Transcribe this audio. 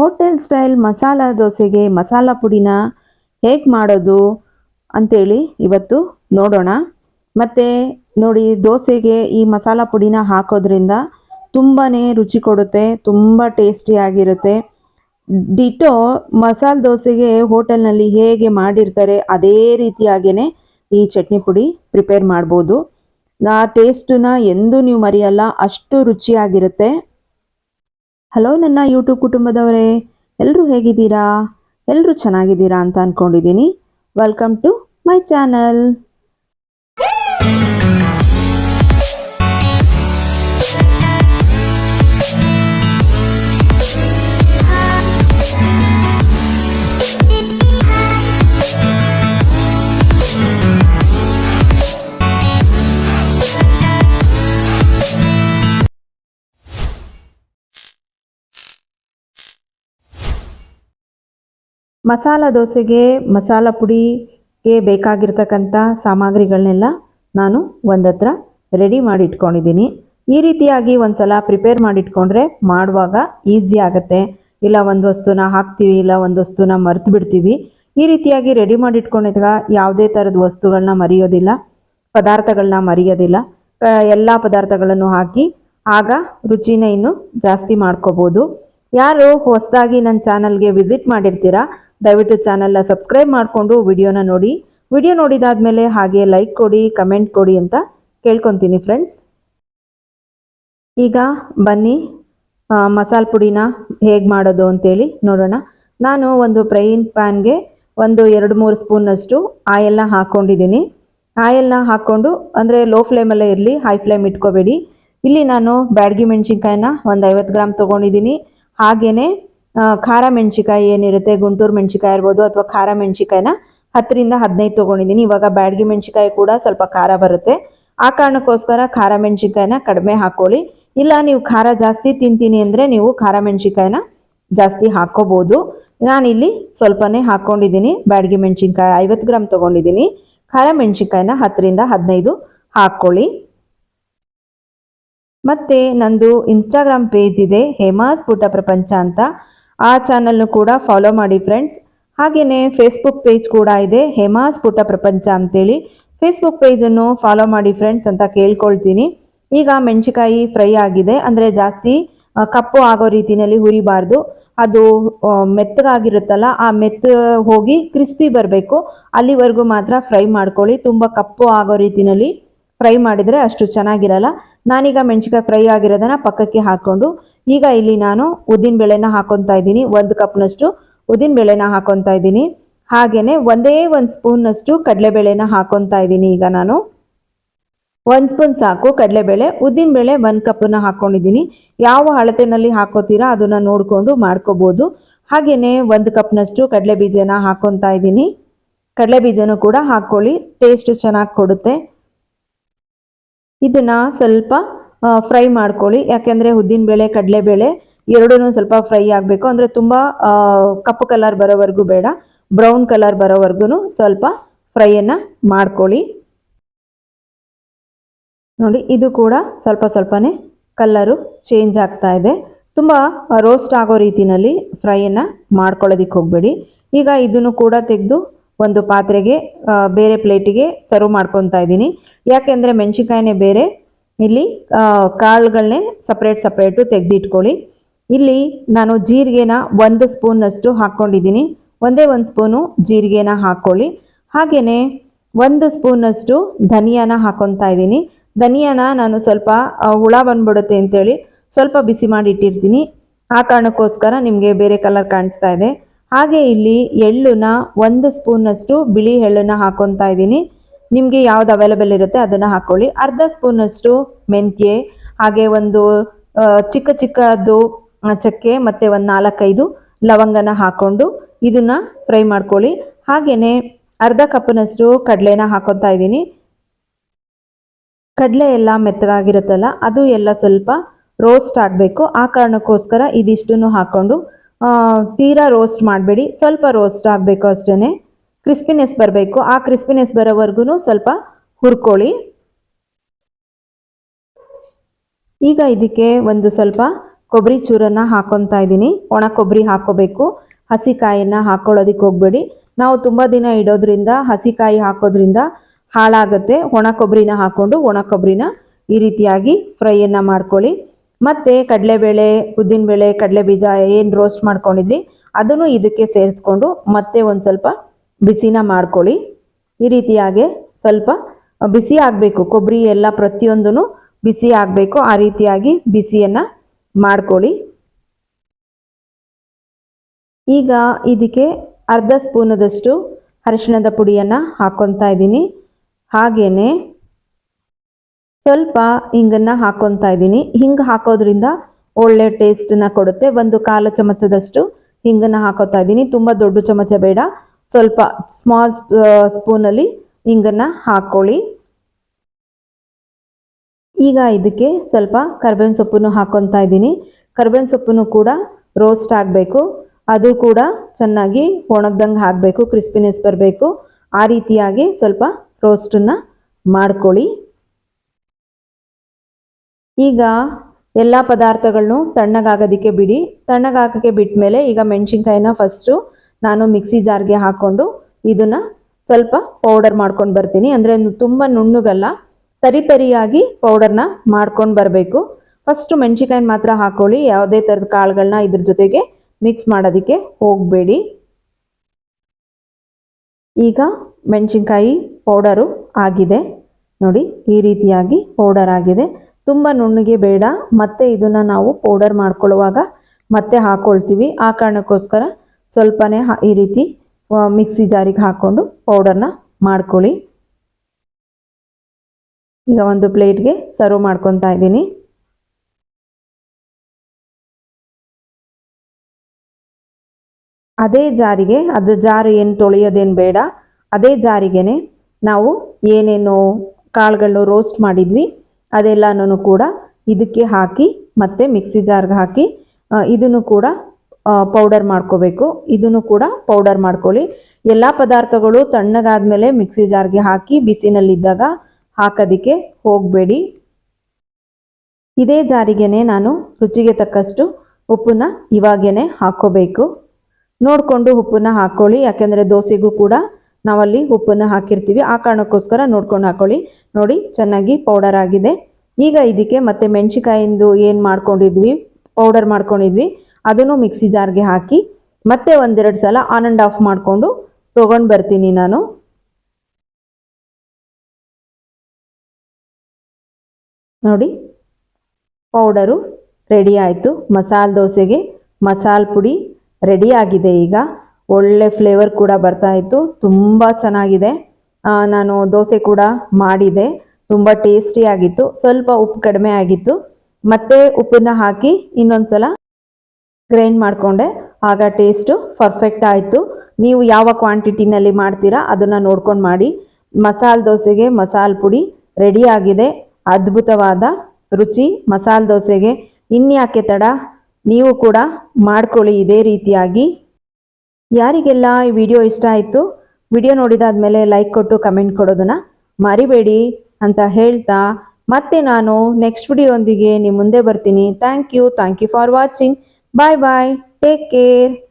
Hotel style masala ದೋಸೆಗೆ ಮಸಾಲ ಪುಡಿನ ಹೇಗೆ ಮಾಡೋದು ಅಂತೇಳಿ ಇವತ್ತು ನೋಡೋಣ. ಮತ್ತು ನೋಡಿ ದೋಸೆಗೆ ಈ ಮಸಾಲ ಪುಡಿನ ಹಾಕೋದ್ರಿಂದ ತುಂಬಾ ರುಚಿ ಕೊಡುತ್ತೆ, ತುಂಬ ಟೇಸ್ಟಿಯಾಗಿರುತ್ತೆ ಡಿಟೋ ಮಸಾಲ ದೋಸೆಗೆ ಹೋಟೆಲ್ನಲ್ಲಿ ಹೇಗೆ ಮಾಡಿರ್ತಾರೆ ಅದೇ ರೀತಿಯಾಗೇ ಈ ಚಟ್ನಿ ಪುಡಿ ಪ್ರಿಪೇರ್ ಮಾಡ್ಬೋದು. ಆ ಟೇಸ್ಟನ್ನ ಎಂದೂ ನೀವು ಮರೆಯಲ್ಲ, ಅಷ್ಟು ರುಚಿಯಾಗಿರುತ್ತೆ. ಹಲೋ ನನ್ನ ಯೂಟ್ಯೂಬ್ ಕುಟುಂಬದವರೇ ಎಲ್ಲರೂ ಹೇಗಿದ್ದೀರಾ? ಎಲ್ಲರೂ ಚೆನ್ನಾಗಿದ್ದೀರಾ ಅಂತ ಅಂದ್ಕೊಂಡಿದ್ದೀನಿ welcome to my channel masala ದೋಸೆಗೆ ಮಸಾಲ ಪುಡಿಗೆ ಬೇಕಾಗಿರ್ತಕ್ಕಂಥ ಸಾಮಗ್ರಿಗಳನ್ನೆಲ್ಲ ನಾನು ಒಂದತ್ರ ರೆಡಿ ಮಾಡಿ ಇಟ್ಕೊಂಡಿದ್ದೀನಿ ಈ ರೀತಿಯಾಗಿ ಒಂದ್ಸಲ ಪ್ರಿಪೇರ್ ಮಾಡಿಟ್ಕೊಂಡ್ರೆ ಮಾಡುವಾಗ ಈಸಿ ಆಗುತ್ತೆ. ಇಲ್ಲ ಒಂದು ವಸ್ತುನ ಹಾಕ್ತೀವಿ, ಇಲ್ಲ ಒಂದು ವಸ್ತುನ ಮರೆತು ಬಿಡ್ತೀವಿ. ಈ ರೀತಿಯಾಗಿ ರೆಡಿ ಮಾಡಿ ಇಟ್ಕೊಂಡಿದ್ದಾಗ ಯಾವುದೇ ಥರದ ವಸ್ತುಗಳನ್ನ ಮರೆಯೋದಿಲ್ಲ ಪದಾರ್ಥಗಳನ್ನ ಮರೆಯೋದಿಲ್ಲ. ಎಲ್ಲ ಪದಾರ್ಥಗಳನ್ನು ಹಾಕಿ ಆಗ ರುಚಿನ ಇನ್ನೂ ಜಾಸ್ತಿ ಮಾಡ್ಕೋಬೋದು. ಯಾರು ಹೊಸದಾಗಿ ನನ್ನ ಚಾನಲ್ಗೆ ವಿಸಿಟ್ ಮಾಡಿರ್ತೀರಾ ದಯವಿಟ್ಟು ಚಾನಲ್ನ ಸಬ್ಸ್ಕ್ರೈಬ್ ಮಾಡಿಕೊಂಡು ವಿಡಿಯೋನ ನೋಡಿ. ವಿಡಿಯೋ ನೋಡಿದಾದ್ಮೇಲೆ ಹಾಗೆ ಲೈಕ್ ಕೊಡಿ, ಕಮೆಂಟ್ ಕೊಡಿ ಅಂತ ಕೇಳ್ಕೊತೀನಿ ಫ್ರೆಂಡ್ಸ್. ಈಗ ಬನ್ನಿ ಮಸಾಲ ಪುಡಿನ ಹೇಗೆ ಮಾಡೋದು ಅಂತೇಳಿ ನೋಡೋಣ. ನಾನು ಒಂದು ಫ್ರೈಯಿಂಗ್ ಪ್ಯಾನ್ಗೆ ಒಂದು ಎರಡು ಮೂರು ಸ್ಪೂನಷ್ಟು ಆಯಲ್ನ ಹಾಕ್ಕೊಂಡಿದ್ದೀನಿ. ಆಯಲ್ನ ಹಾಕ್ಕೊಂಡು, ಅಂದರೆ ಲೋ ಫ್ಲೇಮಲ್ಲೇ ಇರಲಿ, ಹೈ ಫ್ಲೇಮ್ ಇಟ್ಕೋಬೇಡಿ. ಇಲ್ಲಿ ನಾನು ಬ್ಯಾಡ್ಗಿ ಮೆಣಸಿನ್ಕಾಯಿನ ಒಂದು ಐವತ್ತು ಗ್ರಾಮ್ ತೊಗೊಂಡಿದ್ದೀನಿ. ಹಾಗೆಯೇ ಖಾರ ಮೆಣಸಿಕಾಯಿ ಏನಿರುತ್ತೆ, ಗುಂಟೂರು ಮೆಣಸಿಕಾಯಿ ಇರ್ಬೋದು ಅಥವಾ ಖಾರ ಮೆಣಸಿಕಾಯಿನ ಹತ್ತರಿಂದ ಹದಿನೈದು ತೊಗೊಂಡಿದ್ದೀನಿ. ಇವಾಗ ಬ್ಯಾಡಗಿ ಮೆಣಸಿಕಾಯಿ ಕೂಡ ಸ್ವಲ್ಪ ಖಾರ ಬರುತ್ತೆ. ಆ ಕಾರಣಕ್ಕೋಸ್ಕರ ಖಾರ ಮೆಣಸಿಕಾಯಿನ ಕಡಿಮೆ ಹಾಕ್ಕೊಳ್ಳಿ ಇಲ್ಲ, ನೀವು ಖಾರ ಜಾಸ್ತಿ ತಿಂತೀನಿ ಅಂದರೆ ನೀವು ಖಾರ ಮೆಣಸಿಕಾಯಿನ ಜಾಸ್ತಿ ಹಾಕ್ಕೋಬೋದು. ನಾನಿಲ್ಲಿ ಸ್ವಲ್ಪನೇ ಹಾಕ್ಕೊಂಡಿದ್ದೀನಿ. ಬ್ಯಾಡಗಿ ಮೆಣಸಿನ್ಕಾಯಿ ಐವತ್ತು ಗ್ರಾಮ್ ತೊಗೊಂಡಿದ್ದೀನಿ. ಖಾರ ಮೆಣಸಿನ್ಕಾಯಿನ ಹತ್ತರಿಂದ ಹದಿನೈದು ಹಾಕ್ಕೊಳ್ಳಿ. ಮತ್ತು ನಂದು ಇನ್ಸ್ಟಾಗ್ರಾಮ್ ಪೇಜ್ ಇದೆ, ಹೇಮಾಸ್ ಪುಟ ಪ್ರಪಂಚ ಅಂತ. ಆ ಚಾನಲ್ನು ಕೂಡ ಫಾಲೋ ಮಾಡಿ ಫ್ರೆಂಡ್ಸ್ ಹಾಗೆಯೇ ಫೇಸ್ಬುಕ್ ಪೇಜ್ ಕೂಡ ಇದೆ, ಹೇಮಾಸ್ ಪುಟ ಪ್ರಪಂಚ ಅಂತೇಳಿ. ಫೇಸ್ಬುಕ್ ಪೇಜನ್ನು ಫಾಲೋ ಮಾಡಿ ಫ್ರೆಂಡ್ಸ್ ಅಂತ ಕೇಳ್ಕೊಳ್ತೀನಿ. ಈಗ ಮೆಣಸಿಕಾಯಿ ಫ್ರೈ ಆಗಿದೆ, ಅಂದರೆ ಜಾಸ್ತಿ ಕಪ್ಪು ಆಗೋ ರೀತಿಯಲ್ಲಿ ಹುರಿಬಾರ್ದು. ಅದು ಮೆತ್ತಗಾಗಿರುತ್ತಲ್ಲ, ಆ ಮೆತ್ತ ಹೋಗಿ ಕ್ರಿಸ್ಪಿ ಬರಬೇಕು. ಅಲ್ಲಿವರೆಗೂ ಮಾತ್ರ ಫ್ರೈ ಮಾಡ್ಕೊಳ್ಳಿ. ತುಂಬ ಕಪ್ಪು ಆಗೋ ರೀತಿಯಲ್ಲಿ ಫ್ರೈ ಮಾಡಿದರೆ ಅಷ್ಟು ಚೆನ್ನಾಗಿರಲ್ಲ. ನಾನೀಗ ಮೆಣಸಿಕಾಯಿ ಫ್ರೈ ಆಗಿರೋದನ್ನು ಪಕ್ಕಕ್ಕೆ ಹಾಕ್ಕೊಂಡು ಈಗ ಇಲ್ಲಿ ನಾನು ಉದ್ದಿನ ಬೇಳೆನ ಹಾಕೊತಾ ಇದ್ದೀನಿ. ಒಂದು ಕಪ್ನಷ್ಟು ಉದ್ದಿನ ಬೇಳೆನ ಹಾಕೊತಾ ಇದ್ದೀನಿ. ಹಾಗೆಯೇ ಒಂದೇ ಒಂದು ಸ್ಪೂನ್ನಷ್ಟು ಕಡಲೆಬೇಳೆನ ಹಾಕೊತಾ ಇದ್ದೀನಿ ಈಗ ನಾನು. ಒಂದು ಸ್ಪೂನ್ ಸಾಕು ಕಡಲೆಬೇಳೆ. ಉದ್ದಿನಬೇಳೆ ಒಂದು ಕಪ್ಪನ್ನು ಹಾಕ್ಕೊಂಡಿದ್ದೀನಿ ಯಾವ ಅಳತೆಯಲ್ಲಿ ಹಾಕೋತೀರಾ ಅದನ್ನು ನೋಡಿಕೊಂಡು ಮಾಡ್ಕೋಬೋದು. ಹಾಗೆಯೇ ಒಂದು ಕಪ್ನಷ್ಟು ಕಡಲೆ ಬೀಜನ ಹಾಕೊತಾ ಇದ್ದೀನಿ. ಕಡಲೆ ಬೀಜನೂ ಕೂಡ ಹಾಕ್ಕೊಳ್ಳಿ ಟೇಸ್ಟ್ ಚೆನ್ನಾಗಿ ಕೊಡುತ್ತೆ. ಇದನ್ನು ಸ್ವಲ್ಪ ಫ್ರೈ ಮಾಡ್ಕೊಳ್ಳಿ. ಯಾಕೆಂದರೆ ಉದ್ದಿನಬೇಳೆ ಕಡಲೆಬೇಳೆ ಎರಡೂ ಸ್ವಲ್ಪ ಫ್ರೈ ಆಗಬೇಕು. ಅಂದರೆ ತುಂಬ ಕಪ್ಪು ಕಲರ್ ಬರೋವರೆಗೂ ಬೇಡ ಬ್ರೌನ್ ಕಲರ್ ಬರೋವರೆಗೂ ಸ್ವಲ್ಪ ಫ್ರೈಯನ್ನು ಮಾಡ್ಕೊಳ್ಳಿ. ನೋಡಿ, ಇದು ಕೂಡ ಸ್ವಲ್ಪ ಸ್ವಲ್ಪನೇ ಕಲ್ಲರು ಚೇಂಜ್ ಆಗ್ತಾ ಇದೆ. ತುಂಬ ರೋಸ್ಟ್ ಆಗೋ ರೀತಿನಲ್ಲಿ ಫ್ರೈಯನ್ನು ಮಾಡ್ಕೊಳ್ಳೋದಕ್ಕೆ ಹೋಗಬೇಡಿ. ಈಗ ಇದನ್ನು ಕೂಡ ತೆಗೆದು ಒಂದು ಪಾತ್ರೆಗೆ ಬೇರೆ ಪ್ಲೇಟಿಗೆ ಸರ್ವ್ ಮಾಡ್ಕೊತಾ ಇದ್ದೀನಿ. ಯಾಕೆಂದರೆ ಮೆಣಸಿನ್ಕಾಯಿನೇ ಬೇರೆ ಇಲ್ಲಿ ಕಾಳುಗಳನ್ನೇ ಸಪ್ರೇಟ್ ಸಪ್ರೇಟು ತೆಗೆದಿಟ್ಕೊಳ್ಳಿ. ಇಲ್ಲಿ ನಾನು ಜೀರಿಗೆನ ಒಂದು ಸ್ಪೂನಷ್ಟು ಹಾಕ್ಕೊಂಡಿದ್ದೀನಿ. ಒಂದೇ ಒಂದು ಸ್ಪೂನು ಜೀರಿಗೆನ ಹಾಕ್ಕೊಳ್ಳಿ. ಹಾಗೆಯೇ ಒಂದು ಸ್ಪೂನಷ್ಟು ಧನಿಯಾನ ಹಾಕೊತಾ ಇದ್ದೀನಿ. ಧನಿಯಾನ ನಾನು ಸ್ವಲ್ಪ ಹುಳ ಬಂದ್ಬಿಡುತ್ತೆ ಅಂತೇಳಿ ಸ್ವಲ್ಪ ಬಿಸಿ ಮಾಡಿ ಇಟ್ಟಿರ್ತೀನಿ ಆ ಕಾರಣಕ್ಕೋಸ್ಕರ ನಿಮಗೆ ಬೇರೆ ಕಲರ್ ಕಾಣಿಸ್ತಾ ಇದೆ. ಹಾಗೆ ಇಲ್ಲಿ ಎಳ್ಳನ್ನ ಒಂದು ಸ್ಪೂನಷ್ಟು ಬಿಳಿ ಎಳ್ಳನ್ನು ಹಾಕೊತಾ ಇದ್ದೀನಿ. ನಿಮಗೆ ಯಾವ್ದು ಅವೈಲೇಬಲ್ ಇರುತ್ತೆ ಅದನ್ನು ಹಾಕೊಳ್ಳಿ. ಅರ್ಧ ಸ್ಪೂನಷ್ಟು ಮೆಂತ್ಯೆ, ಹಾಗೆ ಒಂದು ಚಿಕ್ಕ ಚಿಕ್ಕದು ಚಕ್ಕೆ, ಮತ್ತು ಒಂದು ನಾಲ್ಕೈದು ಲವಂಗನ ಹಾಕ್ಕೊಂಡು ಇದನ್ನ ಫ್ರೈ ಮಾಡ್ಕೊಳ್ಳಿ. ಹಾಗೆಯೇ ಅರ್ಧ ಕಪ್ನಷ್ಟು ಕಡಲೆನ ಹಾಕೊತಾ ಇದ್ದೀನಿ. ಕಡಲೆ ಎಲ್ಲ ಮೆತ್ತಗಾಗಿರುತ್ತಲ್ಲ, ಅದು ಎಲ್ಲ ಸ್ವಲ್ಪ ರೋಸ್ಟ್ ಆಗಬೇಕು. ಆ ಕಾರಣಕ್ಕೋಸ್ಕರ ಇದಿಷ್ಟನ್ನು ಹಾಕ್ಕೊಂಡು ತೀರಾ ರೋಸ್ಟ್ ಮಾಡಬೇಡಿ. ಸ್ವಲ್ಪ ರೋಸ್ಟ್ ಆಗಬೇಕು ಅಷ್ಟೇ ಕ್ರಿಸ್ಪಿನೆಸ್ ಬರಬೇಕು. ಆ ಕ್ರಿಸ್ಪಿನೆಸ್ ಬರೋವರೆಗೂ ಸ್ವಲ್ಪ ಹುರ್ಕೊಳ್ಳಿ. ಈಗ ಇದಕ್ಕೆ ಒಂದು ಸ್ವಲ್ಪ ಕೊಬ್ಬರಿ ಚೂರನ್ನು ಹಾಕೊತಾ ಇದ್ದೀನಿ. ಒಣ ಕೊಬ್ಬರಿ ಹಾಕೋಬೇಕು. ಹಸಿ ಕಾಯಿನ ಹಾಕೊಳ್ಳೋದಕ್ಕೆ ಹೋಗಬೇಡಿ. ನಾವು ತುಂಬ ದಿನ ಇಡೋದ್ರಿಂದ ಹಸಿ ಕಾಯಿ ಹಾಕೋದ್ರಿಂದ ಹಾಳಾಗುತ್ತೆ. ಒಣ ಕೊಬ್ಬರಿನ ಹಾಕ್ಕೊಂಡು ಒಣ ಕೊಬ್ಬರಿನ ಈ ರೀತಿಯಾಗಿ ಫ್ರೈಯನ್ನು ಮಾಡ್ಕೊಳ್ಳಿ. ಮತ್ತು ಕಡಲೆಬೇಳೆ, ಉದ್ದಿನಬೇಳೆ ಕಡಲೆ ಬೀಜ ಏನು ರೋಸ್ಟ್ ಮಾಡ್ಕೊಂಡಿದ್ವಿ, ಅದನ್ನು ಇದಕ್ಕೆ ಸೇರಿಸ್ಕೊಂಡು ಮತ್ತೆ ಒಂದು ಸ್ವಲ್ಪ ಬಿಸಿನ ಮಾಡ್ಕೊಳ್ಳಿ. ಈ ರೀತಿಯಾಗಿ ಸ್ವಲ್ಪ ಬಿಸಿ ಆಗಬೇಕು. ಕೊಬ್ಬರಿ ಎಲ್ಲ ಪ್ರತಿಯೊಂದೂ ಬಿಸಿ ಆಗಬೇಕು. ಆ ರೀತಿಯಾಗಿ ಬಿಸಿಯನ್ನು ಮಾಡ್ಕೊಳ್ಳಿ. ಈಗ ಇದಕ್ಕೆ ಅರ್ಧ ಸ್ಪೂನದಷ್ಟು ಅರಿಶಿಣದ ಪುಡಿಯನ್ನು ಹಾಕ್ಕೊತಾ ಇದ್ದೀನಿ. ಹಾಗೇ ಸ್ವಲ್ಪ ಹಿಂಗನ್ನು ಹಾಕ್ಕೊತಾ ಇದ್ದೀನಿ. ಹಿಂಗೆ ಹಾಕೋದ್ರಿಂದ ಒಳ್ಳೆ ಟೇಸ್ಟನ್ನ ಕೊಡುತ್ತೆ. ಒಂದು ಕಾಲು ಚಮಚದಷ್ಟು ಹಿಂಗನ್ನು ಹಾಕೋತಾ ಇದ್ದೀನಿ. ತುಂಬ ದೊಡ್ಡ ಚಮಚ ಬೇಡ. ಸ್ವಲ್ಪ ಸ್ಮಾಲ್ ಸ್ಪೂನಲ್ಲಿ ಹಿಂಗನ್ನು ಹಾಕ್ಕೊಳ್ಳಿ ಈಗ ಇದಕ್ಕೆ ಸ್ವಲ್ಪ ಕರ್ಬೇವಿನ ಸೊಪ್ಪನ್ನು ಹಾಕ್ಕೊತಾ ಇದ್ದೀನಿ. ಕರ್ಬೇವಿನ ಸೊಪ್ಪನ್ನು ಕೂಡ ರೋಸ್ಟ್ ಆಗಬೇಕು. ಅದು ಕೂಡ ಚೆನ್ನಾಗಿ ಒಣಗ್ದಂಗೆ ಹಾಕಬೇಕು ಕ್ರಿಸ್ಪಿನೆಸ್ ಬರಬೇಕು. ಆ ರೀತಿಯಾಗಿ ಸ್ವಲ್ಪ ರೋಸ್ಟನ್ನು ಮಾಡ್ಕೊಳ್ಳಿ. ಈಗ ಎಲ್ಲ ಪದಾರ್ಥಗಳನ್ನು ತಣ್ಣಗಾಗೋದಕ್ಕೆ ಬಿಡಿ. ತಣ್ಣಗಾಕೋಕ್ಕೆ ಬಿಟ್ಟ ಮೇಲೆ ಈಗ ಮೆಣಸಿನ್ಕಾಯಿನ ಫಸ್ಟು ನಾನು ಮಿಕ್ಸಿ ಜಾರ್ಗೆ ಹಾಕ್ಕೊಂಡು ಇದನ್ನು ಸ್ವಲ್ಪ ಪೌಡರ್ ಮಾಡ್ಕೊಂಡು ಬರ್ತೀನಿ. ಅಂದರೆ ತುಂಬ ನುಣ್ಣುಗಲ್ಲ. ತರಿ ತರಿಯಾಗಿ ಪೌಡರ್ನ ಮಾಡ್ಕೊಂಡು ಬರಬೇಕು. ಫಸ್ಟು ಮೆಣಸಿನ್ಕಾಯಿನ ಮಾತ್ರ ಹಾಕೊಳ್ಳಿ. ಯಾವುದೇ ಥರದ ಕಾಳುಗಳನ್ನ ಇದ್ರ ಜೊತೆಗೆ ಮಿಕ್ಸ್ ಮಾಡೋದಕ್ಕೆ ಹೋಗಬೇಡಿ. ಈಗ ಮೆಣಸಿನ್ಕಾಯಿ ಪೌಡರು ಆಗಿದೆ. ನೋಡಿ, ಈ ರೀತಿಯಾಗಿ ಪೌಡರ್ ಆಗಿದೆ. ತುಂಬ ನುಣ್ಣಗೆ ಬೇಡ. ಮತ್ತೆ ಇದನ್ನು ನಾವು ಪೌಡರ್ ಮಾಡ್ಕೊಳ್ಳುವಾಗ ಮತ್ತೆ ಹಾಕ್ಕೊಳ್ತೀವಿ ಆ ಕಾರಣಕ್ಕೋಸ್ಕರ ಸ್ವಲ್ಪನೇ ಈ ರೀತಿ ಮಿಕ್ಸಿ ಜಾರಿಗೆ ಹಾಕ್ಕೊಂಡು ಪೌಡರ್ನ ಮಾಡ್ಕೊಳ್ಳಿ. ಈಗ ಒಂದು ಪ್ಲೇಟ್ಗೆ ಸರ್ವ್ ಮಾಡ್ಕೊತಾ ಇದ್ದೀನಿ. ಅದೇ ಜಾರಿಗೆ, ಅದು ಜಾರು ಏನು ತೊಳೆಯೋದೇನು ಬೇಡ, ಅದೇ ಜಾರಿಗೆನೆ ನಾವು ಏನೇನು ಕಾಳುಗಳನ್ನು ರೋಸ್ಟ್ ಮಾಡಿದ್ವಿ ಅದೆಲ್ಲನೂ ಕೂಡ ಇದಕ್ಕೆ ಹಾಕಿ ಮತ್ತೆ ಮಿಕ್ಸಿ ಜಾರ್ಗೆ ಹಾಕಿ ಇದನ್ನು ಕೂಡ ಪೌಡರ್ ಮಾಡ್ಕೋಬೇಕು. ಇದನ್ನು ಕೂಡ ಪೌಡರ್ ಮಾಡ್ಕೊಳ್ಳಿ. ಎಲ್ಲ ಪದಾರ್ಥಗಳು ತಣ್ಣಗಾದ್ಮೇಲೆ ಮಿಕ್ಸಿ ಜಾರ್ಗೆ ಹಾಕಿ ಬಿಸಿನಲ್ಲಿದ್ದಾಗ ಹಾಕೋದಕ್ಕೆ ಹೋಗಬೇಡಿ. ಇದೇ ಜಾರಿಗೆನೆ ನಾನು ರುಚಿಗೆ ತಕ್ಕಷ್ಟು ಉಪ್ಪನ್ನ ಇವಾಗೇನೆ ಹಾಕ್ಕೋಬೇಕು. ನೋಡಿಕೊಂಡು ಉಪ್ಪನ್ನ ಹಾಕ್ಕೊಳ್ಳಿ. ಯಾಕೆಂದರೆ ದೋಸೆಗೂ ಕೂಡ ನಾವಲ್ಲಿ ಉಪ್ಪನ್ನು ಹಾಕಿರ್ತೀವಿ. ಆ ಕಾರಣಕ್ಕೋಸ್ಕರ ನೋಡ್ಕೊಂಡು ಹಾಕ್ಕೊಳ್ಳಿ. ನೋಡಿ, ಚೆನ್ನಾಗಿ ಪೌಡರ್ ಆಗಿದೆ. ಈಗ ಇದಕ್ಕೆ ಮತ್ತೆ ಮೆಣಸಿಕಾಯಿಂದು ಏನು ಮಾಡ್ಕೊಂಡಿದ್ವಿ? ಪೌಡರ್ ಮಾಡ್ಕೊಂಡಿದ್ವಿ. ಅದನ್ನು ಮಿಕ್ಸಿ ಜಾರ್ಗೆ ಹಾಕಿ ಮತ್ತೆ ಒಂದೆರಡು ಸಲ ಆನ್ ಆ್ಯಂಡ್ ಆಫ್ ಮಾಡಿಕೊಂಡು ತೊಗೊಂಡು ಬರ್ತೀನಿ ನಾನು. ನೋಡಿ, ಪೌಡರು ರೆಡಿ ಆಯಿತು. ಮಸಾಲೆ ದೋಸೆಗೆ ಮಸಾಲ ಪುಡಿ ರೆಡಿ ಆಗಿದೆ ಈಗ. ಒಳ್ಳೆ ಫ್ಲೇವರ್ ಕೂಡ ಬರ್ತಾ ಇತ್ತು. ತುಂಬ ಚೆನ್ನಾಗಿದೆ. ನಾನು ದೋಸೆ ಕೂಡ ಮಾಡಿದೆ. ತುಂಬ ಟೇಸ್ಟಿಯಾಗಿತ್ತು ಸ್ವಲ್ಪ ಉಪ್ಪು ಕಡಿಮೆ ಆಗಿತ್ತು. ಮತ್ತೆ ಉಪ್ಪನ್ನ ಹಾಕಿ ಇನ್ನೊಂದ್ಸಲ ಗ್ರೈಂಡ್ ಮಾಡಿಕೊಂಡೆ. ಆಗ ಟೇಸ್ಟು ಪರ್ಫೆಕ್ಟ್ ಆಯಿತು. ನೀವು ಯಾವ ಕ್ವಾಂಟಿಟಿನಲ್ಲಿ ಮಾಡ್ತೀರಾ ಅದನ್ನು ನೋಡ್ಕೊಂಡು ಮಾಡಿ. ಮಸಾಲೆ ದೋಸೆಗೆ ಮಸಾಲೆ ಪುಡಿ ರೆಡಿಯಾಗಿದೆ ಅದ್ಭುತವಾದ ರುಚಿ ಮಸಾಲೆ ದೋಸೆಗೆ. ಇನ್ಯಾಕೆ ತಡ? ನೀವು ಕೂಡ ಮಾಡ್ಕೊಳ್ಳಿ ಇದೇ ರೀತಿಯಾಗಿ. ಯಾರಿಗೆಲ್ಲ ಈ ವಿಡಿಯೋ ಇಷ್ಟ ಆಯಿತು ವಿಡಿಯೋ ನೋಡಿದಾದ್ಮೇಲೆ ಲೈಕ್ ಕೊಟ್ಟು ಕಮೆಂಟ್ ಕೊಡೋದನ್ನು ಮರಿಬೇಡಿ ಅಂತ ಹೇಳ್ತಾ, ಮತ್ತೆ ನಾನು ನೆಕ್ಸ್ಟ್ ವಿಡಿಯೋಂದಿಗೆ ನಿಮ್ಮ ಮುಂದೆ ಬರ್ತೀನಿ. Thank you thank you for watching Bye bye. Take care.